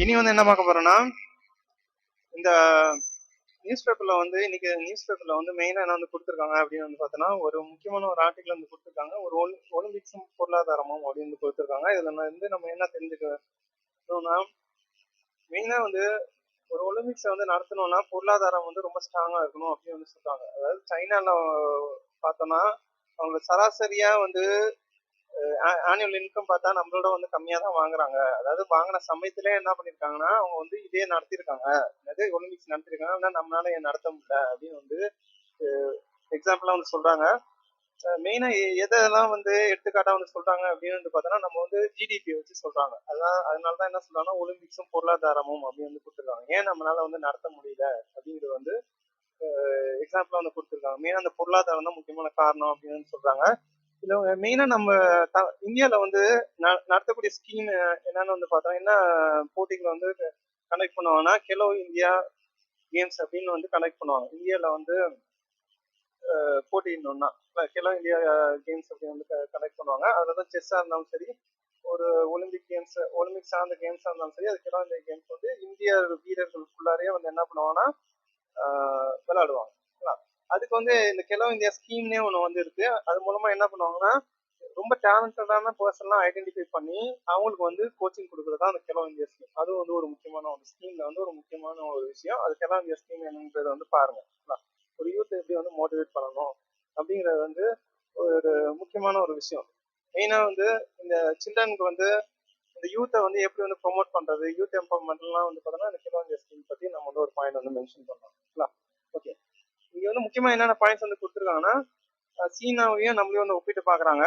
இனி வந்து என்ன பார்க்க போறோம்னா இந்த நியூஸ் பேப்பர்ல வந்து இன்னைக்கு நியூஸ் பேப்பர்ல வந்து மெயினா என்ன வந்து கொடுத்துருக்காங்க அப்படின்னு வந்து பார்த்தோன்னா ஒரு முக்கியமான ஒரு ஆர்டிகல் வந்து கொடுத்துருக்காங்க. ஒரு ஒலி ஒலிம்பிக்ஸும் பொருளாதாரமும் அப்படின்னு வந்து கொடுத்துருக்காங்க. இதுல வந்து நம்ம என்ன தெரிஞ்சுக்கணும்னா மெயினா வந்து ஒரு ஒலிம்பிக்ஸை வந்து நடத்தணும்னா பொருளாதாரம் வந்து ரொம்ப ஸ்ட்ராங்கா இருக்கணும் அப்படின்னு வந்து சொல்றாங்க. அதாவது சைனால பார்த்தோம்னா அவங்க சராசரியா வந்து ஆனுவல் இன்கம் பார்த்தா நம்மளோட வந்து கம்மியா தான் வாங்குறாங்க. அதாவது வாங்கின சமயத்திலே என்ன பண்ணிருக்காங்கன்னா அவங்க வந்து இதே நடத்திருக்காங்க. அதாவது ஒலிம்பிக்ஸ் நடத்திருக்காங்க. ஆனால் நம்மளால ஏன் நடத்த முடியல அப்படின்னு வந்து எக்ஸாம்பிளா வந்து சொல்றாங்க. மெயினா எதெல்லாம் வந்து எடுத்துக்காட்டா வந்து சொல்றாங்க அப்படின்னு வந்து பார்த்தோன்னா நம்ம வந்து ஜிடிபி வச்சு சொல்றாங்க. அதான் அதனால தான் என்ன சொல்றாங்கன்னா ஒலிம்பிக்ஸும் பொருளாதாரமும் அப்படின்னு வந்து கொடுத்துருக்காங்க. ஏன் நம்மளால வந்து நடத்த முடியல அப்படிங்கிறது வந்து எக்ஸாம்பிளா வந்து கொடுத்துருக்காங்க. மெயினா அந்த பொருளாதாரம் தான் முக்கியமான காரணம் அப்படின்னு சொல்றாங்க. இதுல மெயினா நம்ம த- இந்தியால வந்து ந- நடத்தக்கூடிய ஸ்கீம் என்னன்னு வந்து பார்த்தோம் என்ன போட்டிகளை வந்து கனெக்ட் பண்ணுவாங்கன்னா கெலோ இந்தியா கேம்ஸ் அப்படின்னு வந்து கனெக்ட் பண்ணுவாங்க. இந்தியால வந்து அஹ், கெலோ இந்தியா கேம்ஸ் அப்படின்னு வந்து கனெக்ட் பண்ணுவாங்க. அதுல தான் செஸ்ஸா இருந்தாலும் சரி ஒரு ஒலிம்பிக் கேம்ஸ் ஒலிம்பிக் சார்ந்த கேம்ஸா இருந்தாலும் சரி அது கெலோ இந்தியா கேம்ஸ் வந்து இந்திய வீரர்களுக்குள்ளாரே வந்து என்ன பண்ணுவாங்கன்னா விளையாடுவாங்க. அதுக்கு வந்து இந்த கெலோ இந்தியா ஸ்கீம்னே ஒன்று வந்து இருக்கு அது மூலமா என்ன பண்ணுவாங்கன்னா ரொம்ப டேலண்டடான பர்சன்லாம் ஐடென்டிஃபை பண்ணி அவங்களுக்கு வந்து கோச்சிங் கொடுக்குறது தான் அந்த கெலோ இந்தியா ஸ்கீம் அது வந்து ஒரு முக்கியமான ஒரு ஸ்கீம்ல வந்து ஒரு முக்கியமான ஒரு விஷயம். அது கெலோ இந்தியா ஸ்கீம் என்னன்றதை வந்து பாருங்க. ஒரு யூத் எப்படி வந்து மோட்டிவேட் பண்ணணும் அப்படிங்கிறது வந்து ஒரு முக்கியமான ஒரு விஷயம். மெயினா வந்து இந்த சில்ட்ரனுக்கு வந்து இந்த யூத்தை வந்து எப்படி வந்து ப்ரொமோட் பண்றது யூத் எம்பவர்மெண்ட்லாம் வந்து பார்த்தோம்னா இந்த கெலோ இந்தியா ஸ்கீம் பத்தி நம்ம வந்து ஒரு பாயிண்ட் வந்து மென்ஷன் பண்ணலாம் ஓகே இங்க வந்து முக்கியமா என்னென்ன பாயிண்ட்ஸ் வந்து கொடுத்துருக்காங்கன்னா சீனாவையும் நம்மளையும் வந்து ஒப்பிட்டு பாக்குறாங்க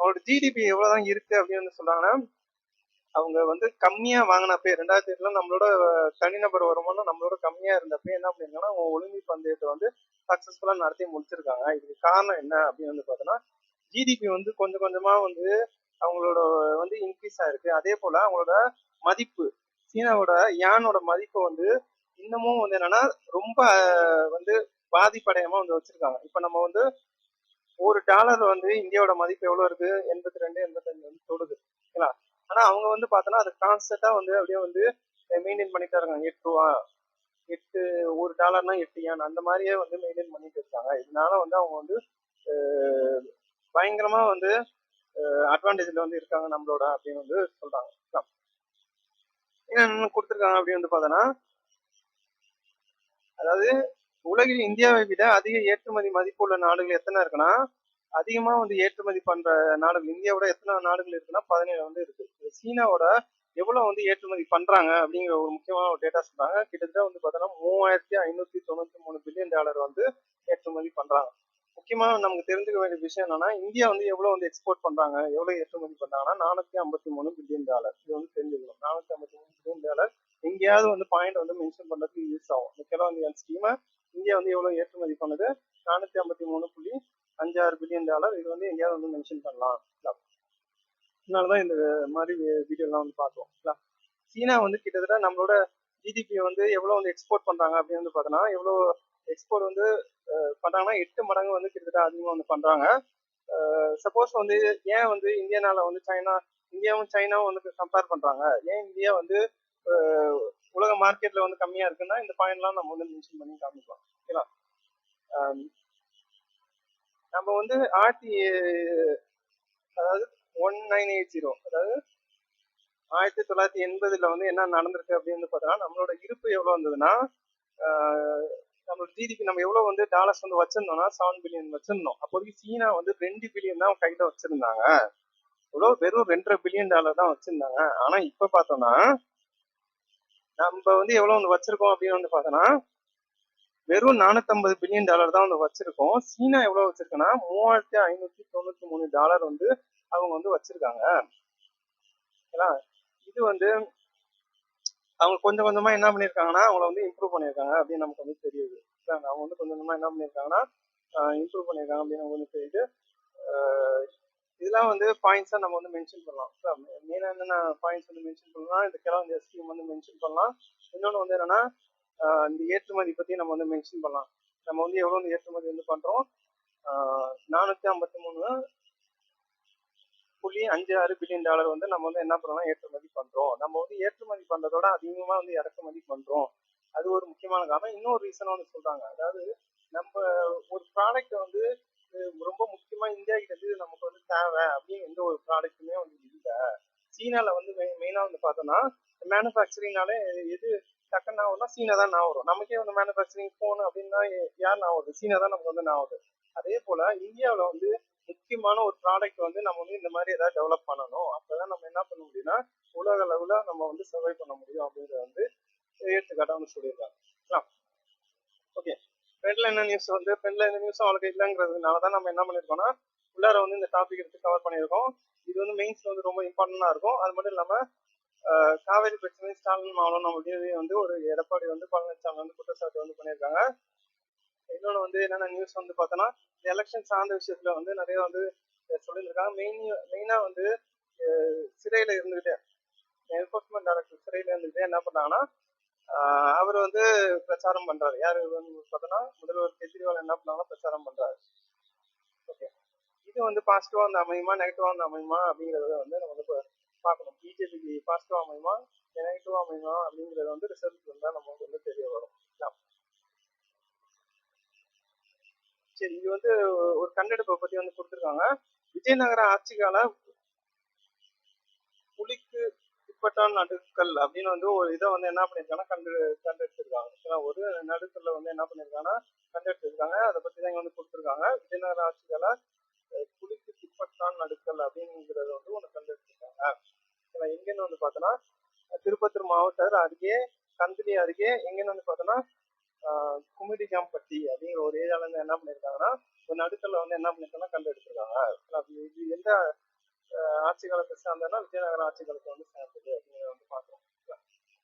அவங்களோட ஜிடிபி எவ்வளவுதான் இருக்கு அப்படின்னு வந்து சொல்றாங்கன்னா அவங்க வந்து கம்மியா வாங்கினப்பே ரெண்டாயிரத்தி எட்டுல நம்மளோட தனிநபர் வருமானம் நம்மளோட கம்மியா இருந்தப்ப என்ன பண்ணிருக்காங்கன்னா அவங்க ஒலிம்பிக் பந்தயத்தை வந்து சக்சஸ்ஃபுல்லா நடத்தி முடிச்சிருக்காங்க. இதுக்கு காரணம் என்ன அப்படின்னு வந்து பார்த்தோம்னா ஜிடிபி வந்து கொஞ்சம் கொஞ்சமா வந்து அவங்களோட வந்து இன்க்ரீஸ் ஆயிருக்கு அதே போல அவங்களோட மதிப்பு சீனாவோட யானோட மதிப்பு வந்து இன்னமும் வந்து என்னன்னா ரொம்ப வந்து பாதிப்படையாம வந்து வச்சிருக்காங்க. இப்ப நம்ம வந்து ஒரு டாலர் வந்து இந்தியாவோட மதிப்பு எவ்வளவு இருக்கு? எண்பத்தி ரெண்டு எண்பத்தஞ்சு வந்து தொடுது. ஓகேங்களா? ஆனா அவங்க வந்து பார்த்தோன்னா அது கான்ஸ்டன்டா வந்து அப்படியே வந்து மெயின்டைன் பண்ணிட்டு இருக்காங்க. எட்டு ரூபா எட்டு ஒரு டாலர்னா எட்டு யான் அந்த மாதிரியே வந்து மெயின்டைன் பண்ணிட்டு இருக்காங்க. இதனால வந்து அவங்க வந்து பயங்கரமா வந்து அட்வான்டேஜ்ல வந்து இருக்காங்க நம்மளோட அப்படின்னு வந்து சொல்றாங்க. என்ன கொடுத்துருக்காங்க அப்படின்னு வந்து பார்த்தோன்னா அதாவது உலகில் இந்தியாவை விட அதிக ஏற்றுமதி மதிப்புள்ள நாடுகள் எத்தனை இருக்குன்னா அதிகமா வந்து ஏற்றுமதி பண்ற நாடுகள் இந்தியாவோட எத்தனை நாடுகள் இருக்குன்னா பதினேழு வந்து இருக்கு. சீனாவோட எவ்வளவு வந்து ஏற்றுமதி பண்றாங்க அப்படிங்கிற ஒரு முக்கியமான ஒரு டேட்டா சொல்றாங்க. கிட்டத்தட்ட வந்து பார்த்தோம்னா மூவாயிரத்தி ஐநூத்தி தொண்ணூத்தி மூணு பில்லியன் டாலர் வந்து ஏற்றுமதி பண்றாங்க. முக்கியமா நமக்கு தெரிஞ்சுக்க வேண்டிய விஷயம் என்னன்னா இந்தியா வந்து எவ்வளவு வந்து எக்ஸ்போர்ட் பண்றாங்க எவ்வளவு ஏற்றுமதி பண்றாங்கன்னா நானூத்தி ஐம்பத்தி மூணு பில்லியன் டாலர் இது வந்து தெரிஞ்சுக்கணும். நானூத்தி ஐம்பத்தி மூணு பில்லியன் டாலர் எங்கேயாவது வந்து பாயிண்ட் வந்து மென்ஷன் பண்ணுறதுக்கு யூஸ் ஆகும். இந்த கிலோ ஸ்கீமை இந்தியா வந்து எவ்வளோ ஏற்றுமதி பண்ணுது? நானூற்றி ஐம்பத்தி மூணு புள்ளி அஞ்சாறு பில்லியன் டாலர் இது வந்து எங்கேயாவது வந்து மென்ஷன் பண்ணலாம். அதனால தான் இந்த மாதிரி வீடியோலாம் வந்து பார்த்தோம் சீனா வந்து கிட்டத்தட்ட நம்மளோட ஜிடிபி வந்து எவ்வளோ வந்து எக்ஸ்போர்ட் பண்றாங்க அப்படின்னு வந்து பார்த்தோன்னா எவ்வளோ எக்ஸ்போர்ட் வந்து பண்ணுறாங்கன்னா பண்றாங்கன்னா எட்டு மடங்கு வந்து கிட்டத்தட்ட அதிகமாக வந்து பண்றாங்க. சப்போஸ் வந்து ஏன் வந்து இந்தியனால வந்து சைனா இந்தியாவும் சைனாவும் வந்து கம்பேர் பண்ணுறாங்க ஏன் இந்தியா வந்து உலக மார்க்கெட்ல வந்து கம்மியா இருக்குன்னா இந்த பாயிண்ட்லாம் நம்ம வந்து மென்ஷன் பண்ணி காமிக்கலாம். ஓகேவா? நம்ம வந்து ஆயிரத்தி அதாவது ஒன் நைன் எயிட் ஜீரோ அதாவது ஆயிரத்தி தொள்ளாயிரத்தி எண்பதுல வந்து என்ன நடந்திருக்கு அப்படின்னு பார்த்தோம்னா நம்மளோட இருப்பு எவ்வளவு வந்ததுன்னா ஆஹ், நம்மளோட ஜிடிபி நம்ம எவ்வளவு வந்து டாலர்ஸ் வந்து வச்சிருந்தோம்னா செவன் பில்லியன் வச்சிருந்தோம். அப்போதைக்கு சீனா வந்து ரெண்டு பில்லியன் தான் கையில் வச்சிருந்தாங்க. எவ்வளவு? வெறும் ரெண்டரை பில்லியன் டாலர் தான் வச்சிருந்தாங்க. ஆனா இப்போ பார்த்தோம்னா நம்ம வந்து எவ்வளவு வந்து வச்சிருக்கோம் அப்படின்னு வந்து பார்த்தோன்னா வெறும் நானூற்றம்பது பில்லியன் டாலர் தான் வந்து வச்சிருக்கோம். சீனா எவ்வளவு வச்சிருக்குன்னா மூவாயிரத்தி ஐநூற்றி தொண்ணூத்தி மூணு டாலர் வந்து அவங்க வந்து வச்சிருக்காங்க. ஓகேங்களா? இது வந்து அவங்க கொஞ்சம் கொஞ்சமா என்ன பண்ணியிருக்காங்கன்னா அவங்கள வந்து இம்ப்ரூவ் பண்ணிருக்காங்க அப்படின்னு நமக்கு வந்து தெரியுது. அவங்க வந்து கொஞ்சம் கொஞ்சமா என்ன பண்ணிருக்காங்கன்னா இம்ப்ரூவ் பண்ணிருக்காங்க அப்படின்னு நமக்கு வந்து தெரியுது. ஆஹ் இதெல்லாம் வந்து பாயிண்ட்ஸா நம்ம வந்து மென்ஷன் பண்ணலாம். மெயினா என்னென்ன பாயிண்ட்ஸ் வந்து மென்ஷன் பண்ணலாம் இந்த கிளம்ப ஸ்கீம் வந்து மென்ஷன் பண்ணலாம். இன்னொன்று வந்து என்னன்னா இந்த ஏற்றுமதி பற்றி நம்ம வந்து மென்ஷன் பண்ணலாம். நம்ம வந்து எவ்வளோ வந்து ஏற்றுமதி வந்து பண்றோம்? நானூத்தி ஐம்பத்தி மூணு புள்ளி அஞ்சு ஆறு பில்லியன் டாலர் வந்து நம்ம வந்து என்ன பண்ணலாம்? ஏற்றுமதி பண்ணுறோம் நம்ம வந்து ஏற்றுமதி பண்ணுறதோட அதிகமாக வந்து இறக்குமதி பண்ணுறோம் அது ஒரு முக்கியமான காரணம். இன்னொரு ரீசன் வந்து சொல்றாங்க. அதாவது நம்ம ஒரு ப்ராடக்ட் வந்து ரொம்ப முக்கியமா இந்தியா கிட்ட இருந்து நமக்கு வந்து தேவை அப்படின்னு எந்த ஒரு ப்ராடக்ட்டுமே வந்து இல்லை. சீனால வந்து மெயினா வந்து பார்த்தோம்னா மேனுஃபேக்சரிங்னாலே எது டக்குன்னு நான் சீனா தான் நான் வரும். நமக்கே வந்து மேனுஃபேக்சரிங் போன் அப்படின்னா யார் நான் வருது? சீனா தான் நமக்கு வந்து நான் வருது. அதே போல இந்தியாவில் வந்து முக்கியமான ஒரு ப்ராடக்ட் வந்து நம்ம வந்து இந்த மாதிரி ஏதாவது டெவலப் பண்ணணும். அப்பதான் நம்ம என்ன பண்ண முடியும்னா உலக அளவுல நம்ம வந்து சர்வை பண்ண முடியும் அப்படின்றத வந்து எடுத்துக்காட்டாக வந்து சொல்லியிருக்காங்க ஓகே பெண்ல என்ன நியூஸ் வந்து பெண்ல இந்த நியூஸ் அவளுக்கு இல்லைங்கிறதுனால தான் நம்ம என்ன பண்ணியிருக்கோம்னா உள்ளார வந்து இந்த டாபிக் எடுத்து கவர் பண்ணியிருக்கோம். இது வந்து மெயின்ஸ்ல வந்து ரொம்ப இம்பார்ட்டண்டா இருக்கும். அது மட்டும் இல்லாம ஆஹ் காவேரி பிரச்சனை ஸ்டாலின் மாவட்டம் நம்ம வந்து ஒரு எடப்பாடி வந்து பழனிசாமி வந்து குற்றச்சாட்டு வந்து பண்ணியிருக்காங்க. இன்னொன்று வந்து என்னென்ன நியூஸ் வந்து பார்த்தோன்னா இந்த எலெக்ஷன் சார்ந்த விஷயத்துல வந்து நிறைய வந்து சொல்லியிருக்காங்க மெயின் மெயினா வந்து சிறையில இருந்துகிட்டே என்ஃபோர்ஸ்மெண்ட் டைரக்டர் சிறையில இருந்துகிட்டே என்ன பண்ணாங்கன்னா அவர் வந்து பிரச்சாரம் பண்றாரு. யாரு பார்த்தோன்னா முதல்வர் கெஜ்ரிவால் என்ன பண்ணாங்கன்னா பிரச்சாரம் பண்றாரு. ஓகே இது வந்து பாசிட்டிவா வந்து அமையுமா நெகட்டிவா வந்து அமையுமா அப்படிங்கறத வந்து நம்ம வந்து பார்க்கணும். பிஜேபிக்கு பாசிட்டிவா அமையுமா நெகட்டிவா அமையுமா அப்படிங்கறத வந்து ரிசல்ட் வந்தா நமக்கு வந்து தெரிய வரும். சரி இது வந்து ஒரு கண்டெடுப்பை பத்தி வந்து கொடுத்துருக்காங்க. விஜயநகர ஆட்சி கால புலிக்கு உட்பட்டான் நடுக்கல் அப்படின்னு வந்து ஒரு இதை வந்து என்ன பண்ணியிருக்காங்கன்னா கண்டு கண்டெடுத்திருக்காங்க. ஒரு நடுக்கல்ல வந்து என்ன பண்ணியிருக்காங்கன்னா கண்டெடுத்திருக்காங்க. அதை பத்தி தான் இங்க வந்து கொடுத்துருக்காங்க. விஜயநகர ஆட்சி கால நடுக்கல் அப்படிங்கிறத வந்து ஒன்று கண்டெடுத்திருக்காங்க. ஓகேவா? எங்கன்னு வந்து பார்த்தோன்னா திருப்பத்தூர் மாவட்டம் அருகே கந்திலி அருகே எங்கன்னு வந்து பார்த்தோன்னா குமிடிகாம்பட்டி அப்படிங்கிற ஒரு ஏரியால இருந்து என்ன பண்ணியிருக்காங்கன்னா ஒரு நடுக்கல்ல வந்து என்ன பண்ணியிருக்காங்கன்னா கண்டெடுத்திருக்காங்க. இது எந்த ஆஹ் ஆட்சி காலத்தை சார்ந்ததுன்னா விஜயநகர ஆட்சி காலத்தை வந்து சேர்ந்தது அப்படிங்கிறத வந்து பார்க்குறோம்.